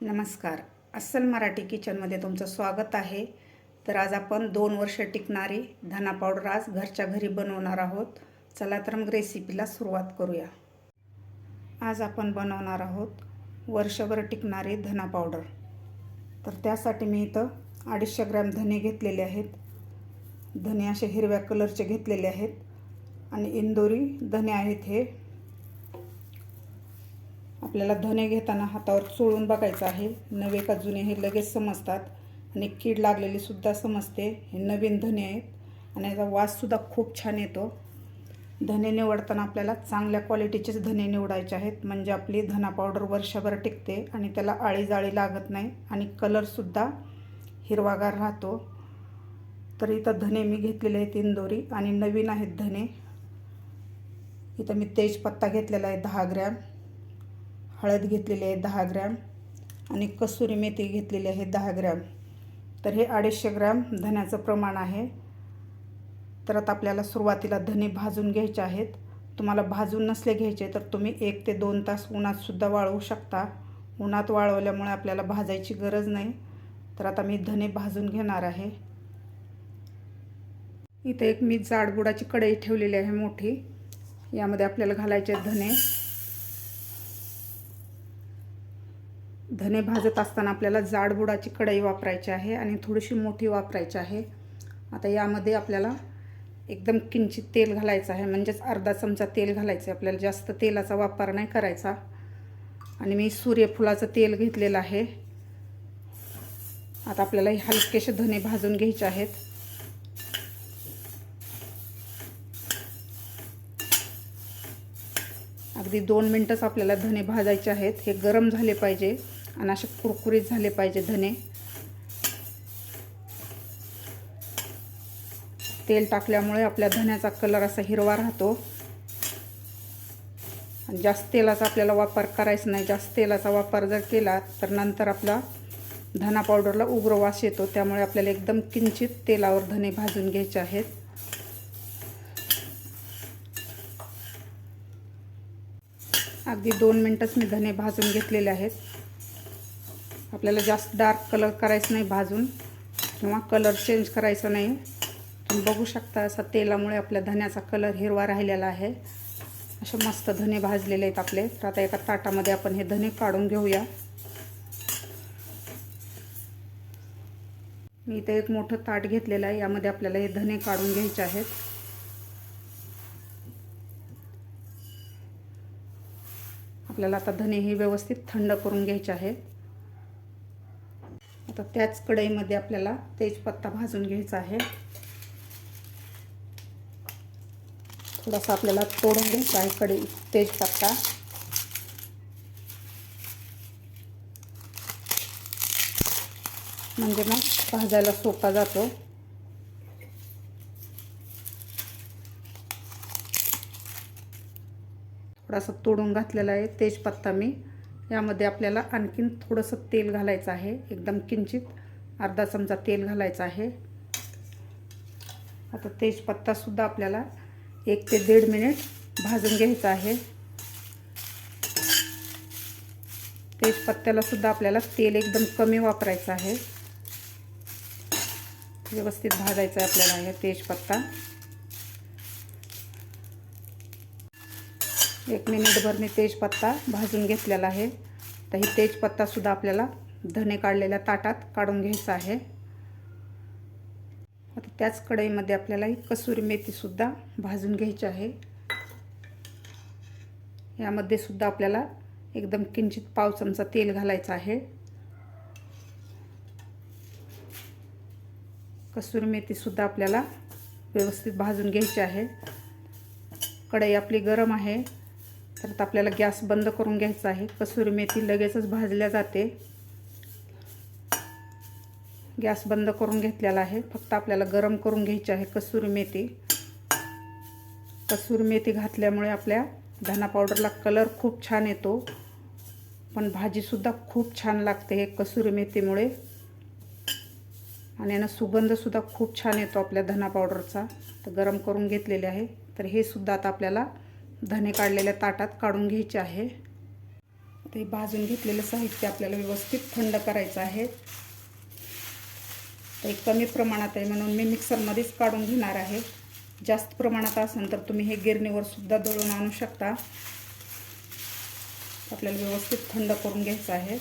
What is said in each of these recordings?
नमस्कार. अस्सल मराठी किचनमध्ये तुमचं स्वागत आहे. तर आज आपण दोन वर्ष टिकणारी धना पावडर आज घरच्या घरी बनवणार आहोत. चला तर मग रेसिपीला सुरुवात करूया. आज आपण बनवणार आहोत वर्षभर टिकणारी धना पावडर. तर त्यासाठी मी इथं अडीचशे ग्रॅम धने घेतलेले आहेत. धने असे हिरव्या कलरचे घेतलेले आहेत. आणि इंदोरी धने आहेत हे. आपल्याला धने घेताना हातावर चोळून बघायचं आहे. नवे का जुने हे लगेच समजतात आणि कीड लागलेली सुद्धा समजते. हे नवीन धने आहेत आणि याचा वाससुद्धा खूप छान येतो. धने निवडताना आपल्याला चांगल्या क्वालिटीचेच धने निवडायचे आहेत. म्हणजे आपली धना पावडर वर्षभर टिकते आणि त्याला आळी जाळी लागत नाही आणि कलरसुद्धा हिरवागार राहतो. तर इथं धने मी घेतलेले आहेत इंदोरी आणि नवीन आहेत धने. इथं मी तेजपत्ता घेतलेला आहे दहा ग्रॅम. हळद घेतलेली आहे दहा ग्रॅम आणि कसुरी मेथी घेतलेली आहे दहा ग्रॅम. तर हे अडीचशे ग्रॅम धण्याचं प्रमाण आहे. तर आता आपल्याला सुरुवातीला धने भाजून घ्यायचे आहेत. तुम्हाला भाजून नसले घ्यायचे तर तुम्ही एक ते दोन तास उन्हातसुद्धा वाळवू शकता. उन्हात वाळवल्यामुळे आपल्याला भाजायची गरज नाही. तर आता मी धने भाजून घेणार आहे. इथे एक मी जाडबुडाची कढई ठेवलेली आहे मोठी. यामध्ये आपल्याला घालायचे धने. धने भाजत असताना आपल्याला जाडबुडाची कढई वापरायची आहे आणि थोडीशी मोठी वापरायची आहे. आता यामध्ये आपल्याला एकदम किंचित तेल घालायचं आहे. म्हणजेच अर्धा चमचा तेल घालायचं आहे. आपल्याला जास्त तेलाचा वापर नाही करायचा. आणि मी सूर्यफुलाचं तेल घेतलेलं आहे. आता आपल्याला हे हलकेसे धने भाजून घ्यायचे आहेत. अगदी दोन मिनटंच आपल्याला धने भाजायचे आहेत. हे गरम झाले पाहिजे. आणि असे कुरकुरीत झाले पाहिजे धने. तेल टाकल्यामुळे आपल्या धण्याचा कलर असा हिरवा राहतो. आणि जास्त तेलाचा आपल्याला वापर करायचा नाही. जास्त तेलाचा वापर जर केला तर नंतर आपला धना पावडरला उग्र वास येतो. त्यामुळे आपल्याला एकदम किंचित तेलावर धने भाजून घ्यायचे आहेत. अगदी दोन मिनटंच मी धने भाजून घेतलेले आहेत. आपल्याला जास्त डार्क कलर करायचं नाही भाजून किंवा कलर चेंज करायचा नाही. तुम्ही बघू शकता असा तेलामुळे आपल्या धन्याचा कलर हिरवा राहिलेला आहे. असे मस्त धने भाजलेले आहेत आपले. तर आता एका ताटामध्ये आपण हे धने काढून घेऊया. मी इथे एक मोठं ताट घेतलेलं आहे. यामध्ये आपल्याला हे धने काढून घ्यायचे आहेत. आपल्याला आता धने हे व्यवस्थित थंड करून घ्यायचे आहेत. आता त्याच कढईमध्ये आपल्याला तेजपत्ता भाजून घ्यायचा आहे. थोडासा आपल्याला तोडून घ्यायचा आहे कढई तेजपत्ता. म्हणजे मग भाजायला सोपा जातो. थोडासा तोडून घातलेला आहे तेजपत्ता मी. यामध्ये आपल्याला आणखीन थोडंसं तेल घालायचं आहे. एकदम किंचित. अर्धा चमचा तेल घालायचं आहे. आता तेजपत्तासुद्धा आपल्याला एक ते दीड मिनिट भाजून घ्यायचं आहे. तेजपत्त्यालासुद्धा आपल्याला तेल एकदम कमी वापरायचं आहे. व्यवस्थित भाजायचं आहे आपल्याला हे तेजपत्ता. एक मिनिटभर मी तेजपत्ता भाजून घेतलेला आहे. तर ही तेजपत्तासुद्धा आपल्याला धने काढलेल्या ताटात काढून घ्यायचा आहे. आता त्याच कढईमध्ये आपल्याला ही कसुरी मेथीसुद्धा भाजून घ्यायची आहे. यामध्ये सुद्धा आपल्याला एकदम किंचित पाव चमचा तेल घालायचं आहे. कसुरी मेथीसुद्धा आपल्याला व्यवस्थित भाजून घ्यायची आहे. कढई आपली गरम आहे. तर आता आपल्याला गॅस बंद करून घ्यायचा आहे. कसुरी मेथी लगेचच भाजल्या जाते. गॅस बंद करून घेतलेला आहे. फक्त आपल्याला गरम करून घ्यायची आहे कसुरी मेथी. कसुरी मेथी घातल्यामुळे आपल्या धना पावडरला कलर खूप छान येतो. पण भाजीसुद्धा खूप छान लागते हे कसुरी मेथीमुळे. आणि यानं सुगंधसुद्धा खूप छान येतो आपल्या धना पावडरचा. तर गरम करून घेतलेले आहे. तर हे सुद्धा आता आपल्याला धने काढलेल्या ताटात काढून घ्यायचे आहे. ते भाजून घेतलेलं साहित्य आपल्याला व्यवस्थित थंड करायचं आहे. ते कमी प्रमाणात आहे म्हणून मी मिक्सरमध्येच काढून घेणार आहे. जास्त प्रमाणात असेल तर तुम्ही हे गिरणीवर सुद्धा दळून आणू शकता. आपल्याला व्यवस्थित थंड करून घ्यायचं आहे.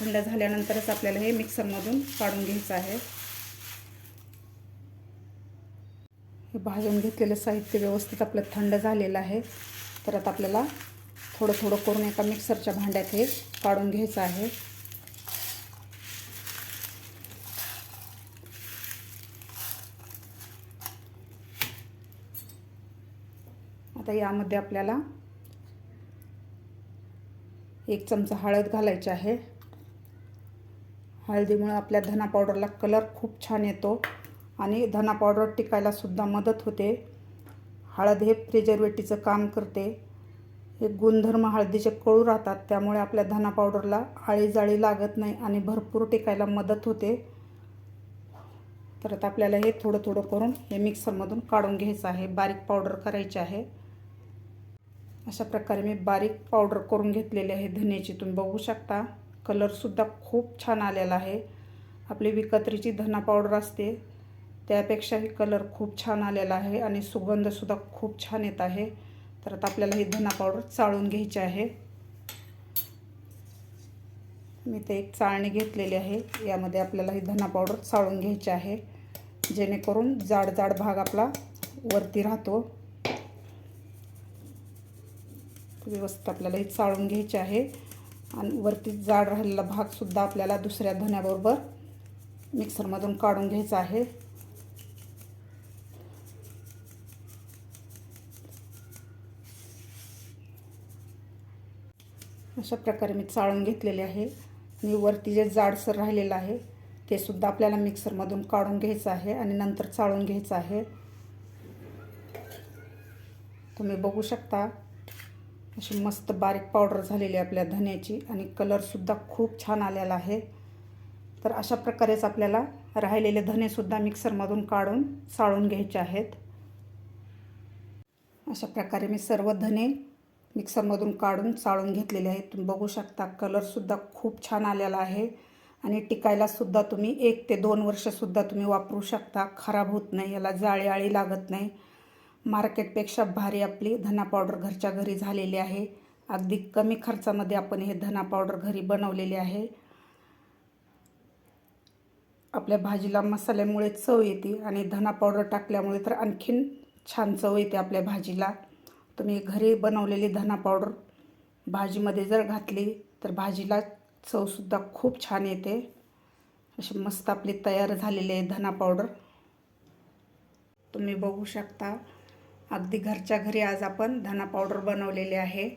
थंड झाल्यानंतरच आपल्याला हे मिक्सरमधून काढून घ्यायचं आहे. हे भाजून घेतलेलं साहित्य व्यवस्थित आपलं थंड झालेलं आहे. तर आता आपल्याला थोडं थोडं करून एका मिक्सरच्या भांड्यात हे काढून घ्यायचं आहे. आता यामध्ये आपल्याला एक चमचा हळद घालायची आहे. हळदीमुळे आपल्या धना पावडरला कलर खूप छान येतो. आणि धना पावडर टिकायला सुद्धा मदत होते. हळद हे प्रिझर्वेटिव्हचं काम करते. हे गुणधर्म हळदीचे कळू राहतात त्यामुळे आपल्या धना पावडरला आळी जाळी लागत नाही आणि भरपूर टिकायला मदत होते. तर आता आपल्याला हे थोडं थोडं करून हे मिक्सरमधून काढून घ्यायचं आहे. बारीक पावडर करायची आहे. अशा प्रकारे मी बारीक पावडर करून घेतलेली आहे धन्याची तुम्ही बघू शकता कलरसुद्धा खूप छान आलेला आहे. आपली विकत्रीची धना पावडर असते. त्यापेक्षाही कलर खूप छान आलेला आहे आणि सुगंधसुद्धा खूप छान येत आहे. तर आता आपल्याला ही धना पावडर चाळून घ्यायची आहे. मी ते एक चाळणी घेतलेली आहे. यामध्ये आपल्याला ही धना पावडर चाळून घ्यायची आहे. जेणेकरून जाड जाड भाग आपला वरती राहतो. व्यवस्थित आपल्याला ही चाळून घ्यायची आहे. आणि वरती जाड राहिलेला भागसुद्धा आपल्याला दुसऱ्या धण्याबरोबर मिक्सरमधून काढून घ्यायचा आहे. अशा प्रकारे मी चाळून घेतलेले आहे. आणि वरती जे जाडसर राहिलेलं आहे ते सुद्धा आपल्याला मिक्सरमधून काढून घ्यायचं आहे आणि नंतर चाळून घ्यायचं आहे. तुम्ही बघू शकता अशी मस्त बारीक पावडर झालेली आहे आपल्या धन्याची आणि कलरसुद्धा खूप छान आलेला आहे. तर अशा प्रकारेच आपल्याला राहिलेले धनेसुद्धा मिक्सरमधून काढून चाळून घ्यायचे आहेत. अशा प्रकारे मी सर्व धने मिक्सरमधून काढून चाळून घेतलेले आहेत. तुम्ही बघू शकता कलरसुद्धा खूप छान आलेला आहे. आणि टिकायलासुद्धा तुम्ही एक ते दोन वर्षसुद्धा तुम्ही वापरू शकता. खराब होत नाही याला जाळी आळी लागत नाही. मार्केटपेक्षा भारी आपली धना पावडर घरच्या घरी झालेली आहे. अगदी कमी खर्चामध्ये आपण हे धना पावडर घरी बनवलेले आहे. आपल्या भाजीला मसाल्यामुळे चव येते आणि धना पावडर टाकल्यामुळे तर आणखीन छान चव येते आपल्या भाजीला. तुम्ही घरी बनवलेली धना पावडर भाजीमध्ये जर घातली तर भाजीला चवसुद्धा खूप छान येते. अशी मस्त आपली तयार झालेली आहे धना पावडर. तुम्ही बघू शकता अगदी घरच्या घरी आज आपण धना पावडर बनवलेली आहे.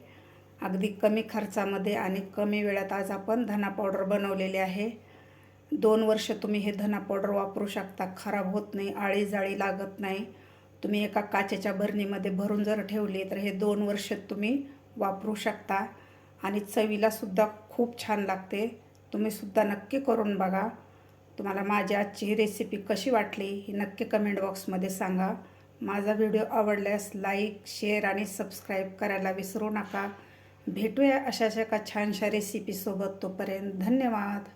अगदी कमी खर्चामध्ये आणि कमी वेळात आज आपण धना पावडर बनवलेली आहे. दोन वर्ष तुम्ही हे धना पावडर वापरू शकता खराब होत नाही आळी जाळी लागत नाही. तुम्ही एका काचेच्या भरणीमध्ये भरून जर ठेवली तर हे दोन वर्ष तुम्ही वापरू शकता. आणि चवीलासुद्धा खूप छान लागते. तुम्हीसुद्धा नक्की करून बघा. तुम्हाला माझी आजची ही रेसिपी कशी वाटली ही नक्की कमेंट बॉक्समध्ये सांगा. माझा व्हिडिओ आवडल्यास लाईक शेअर आणि सबस्क्राईब करायला विसरू नका. भेटूया अशाच एका छानशा रेसिपीसोबत तोपर्यंत धन्यवाद.